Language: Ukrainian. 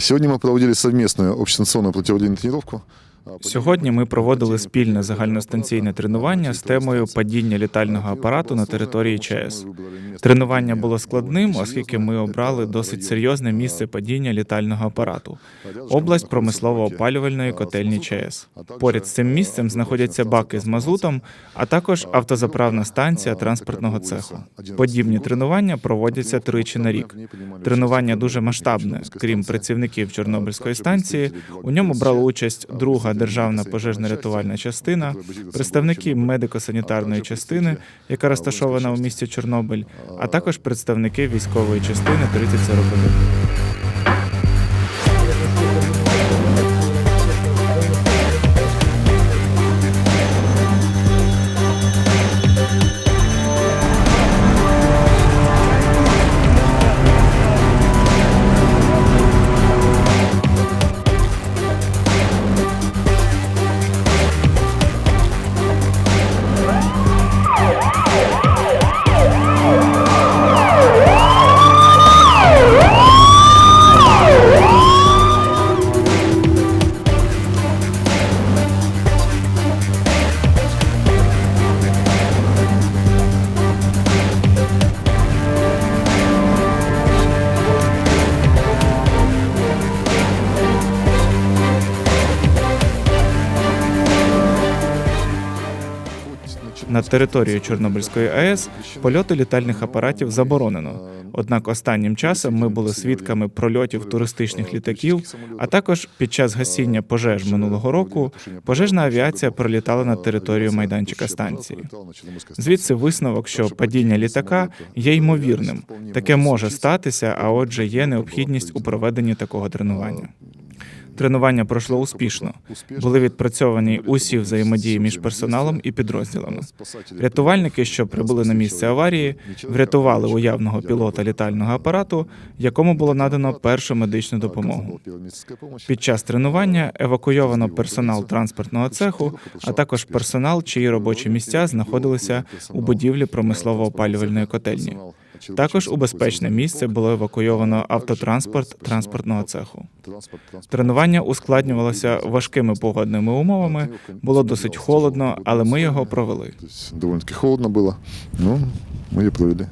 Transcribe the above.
Сегодня мы проводили совместную общестанционную противодейную тренировку. Сьогодні ми проводили спільне загальностанційне тренування з темою падіння літального апарату на території ЧАЕС. Тренування було складним, оскільки ми обрали досить серйозне місце падіння літального апарату область промислово-опалювальної котельні ЧАЕС. Поряд з цим місцем знаходяться баки з мазутом, а також автозаправна станція транспортного цеху. Подібні тренування проводяться тричі на рік. Тренування дуже масштабне. Крім працівників Чорнобильської станції, у ньому брала участь друга державна пожежно-рятувальна частина, представники медико-санітарної частини, яка розташована у місті Чорнобиль, а також представники військової частини 3041. На території Чорнобильської АЕС польоти літальних апаратів заборонено. Однак останнім часом ми були свідками прольотів туристичних літаків, а також під час гасіння пожеж минулого року пожежна авіація пролітала над територією майданчика станції. Звідси висновок, що падіння літака є ймовірним. Таке може статися, а отже, є необхідність у проведенні такого тренування. Тренування пройшло успішно. Були відпрацьовані усі взаємодії між персоналом і підрозділами. Рятувальники, що прибули на місце аварії, врятували уявного пілота літального апарату, якому було надано першу медичну допомогу. Під час тренування евакуйовано персонал транспортного цеху, а також персонал, чиї робочі місця знаходилися у будівлі промислово-опалювальної котельні. Також у безпечне місце було евакуйовано автотранспорт транспортного цеху. Тренування ускладнювалося важкими погодними умовами. Було досить холодно, але ми його провели. Доволі довольно-таки холодно було, Ну, ми ее провели.